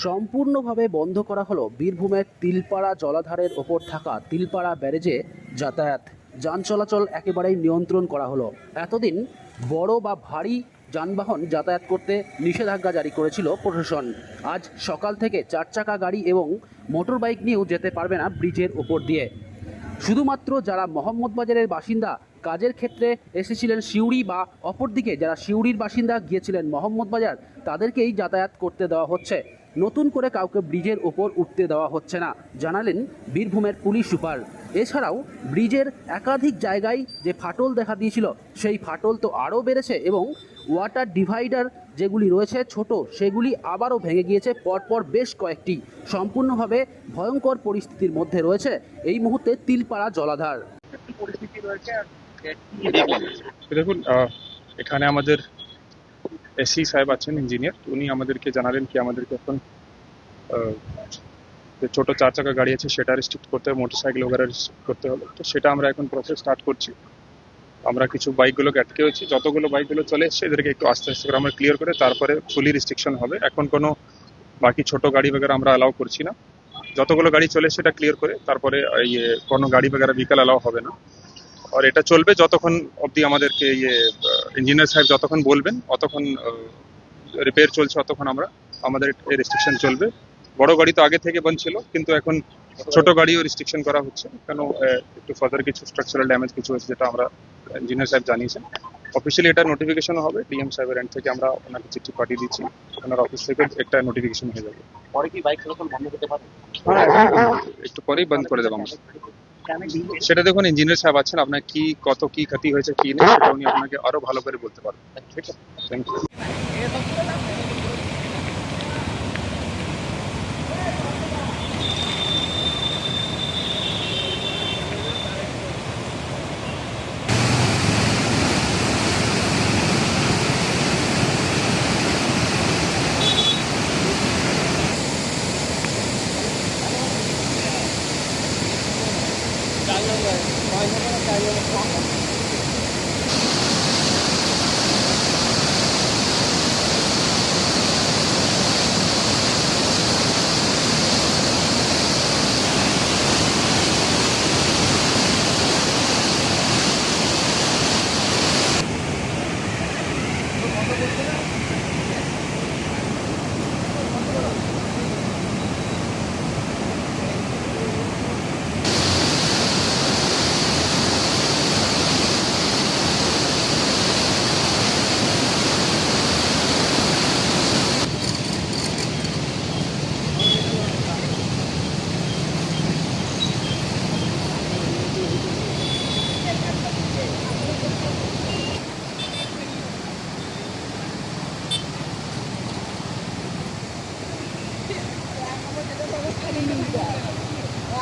সম্পূর্ণভাবে বন্ধ করা হলো বীরভূমের তিলপাড়া জলাধারের ওপর থাকা তিলপাড়া ব্যারেজে যাতায়াত। যান চলাচল একেবারেই নিয়ন্ত্রণ করা হলো। এতদিন বড় বা ভারী যানবাহন যাতায়াত করতে নিষেধাজ্ঞা জারি করেছিল প্রশাসন। আজ সকাল থেকে চার চাকা গাড়ি এবং মোটর বাইক নিয়েও যেতে পারবে না ব্রিজের ওপর দিয়ে। শুধুমাত্র যারা মোহাম্মদবাজারের বাসিন্দা কাজের ক্ষেত্রে এসেছিলেন সিউড়ি বা অপরদিকে যারা সিউড়ির বাসিন্দা গিয়েছিলেন মোহাম্মদবাজার, তাদেরকেই যাতায়াত করতে দেওয়া হচ্ছে। নতুন করে কাউকে ব্রিজের ওপর উঠতে দেওয়া হচ্ছে না জানালেন বীরভূমের পুলিশ সুপার। এছাড়াও ব্রিজের একাধিক জায়গায় যে ফাটল দেখা দিয়েছিল সেই ফাটল তো আরও বেড়েছে এবং ওয়াটার ডিভাইডার যেগুলি রয়েছে ছোট সেগুলি আবারও ভেঙে গিয়েছে পরপর বেশ কয়েকটি। সম্পূর্ণভাবে ভয়ঙ্কর পরিস্থিতির মধ্যে রয়েছে এই মুহূর্তে তিলপাড়া জলাধার। দেখুন এখানে আমাদের এসি সাহেব আছেন ইঞ্জিনিয়ার উনি আমাদেরকে জানালেন কি আমাদেরকে এখন যে ছোট চার চাকা গাড়ি আছে সেটা রেস্ট্রিক্ট করতে হবে মোটর সাইকেল ওগারা রেস্ট্রিক্ট করতে হবে। তো সেটা আমরা এখন প্রসেস স্টার্ট করছি। আমরা কিছু বাইকগুলোকে আটকে হয়েছি যতগুলো বাইকগুলো চলে এসছে, এদেরকে একটু আস্তে আস্তে করে আমরা ক্লিয়ার করে তারপরে ফুলি রেস্ট্রিকশন হবে। এখন কোনো বাকি ছোট গাড়ি বগেরা আমরা অ্যালাউ করছি না। যতগুলো গাড়ি চলে সেটা ক্লিয়ার করে তারপরে ইয়ে কোনো গাড়ি বগেরা বিকাল অ্যালাউ হবে না। আর এটা চলবে যতক্ষণ অবধি আমাদেরকে ইয়ে ইঞ্জিনিয়ার সাহেব যতক্ষণ বলবেন অতক্ষণ রিপেয়ার চলছে অতক্ষণ আমরা আমাদের এই রেস্ট্রিকশন চলবে। বড় গাড়ি তো আগে থেকে বন্ধ ছিল কিন্তু এখন ছোট গাড়িও রেস্ট্রিকশন করা হচ্ছে। কেন একটু ফার্দার কিছু স্ট্রাকচারাল ড্যামেজ কিছু হয়েছে যেটা আমরা ইঞ্জিনিয়ার সাহেব জানিয়েছেন। অফিসিয়ালি এটা নোটিফিকেশন হবে ডিএম সাহেবের এন্ড থেকে আমরা ওনাকে চিঠি পাঠিয়ে দিচ্ছি। ওনার অফিস থেকে একটা নোটিফিকেশন হয়ে যাবে। পরে কি বাইক চলাচল বন্ধ করতে পারে? হ্যাঁ, একটু পরেই বন্ধ করে দেবো আমরা। সেটা দেখুন ইঞ্জিনিয়ার সাহেব আছেন, আপনার কি কত কি ক্ষতি হয়েছে, কি নেই, সেটা উনি আপনাকে আরও ভালো করে বলতে পারবেন। ঠিক আছে? Thank you Ayo!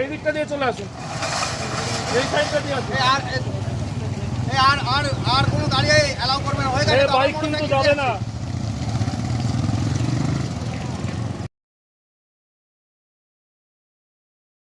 এই দিকটা দিয়ে চলে আসুন। এই সাইডটা দিয়ে আসুন। আর আর আর কোনো গাড়ি অ্যালাউ করবে না। হয়ে বাইক কিন্তু যাবে না।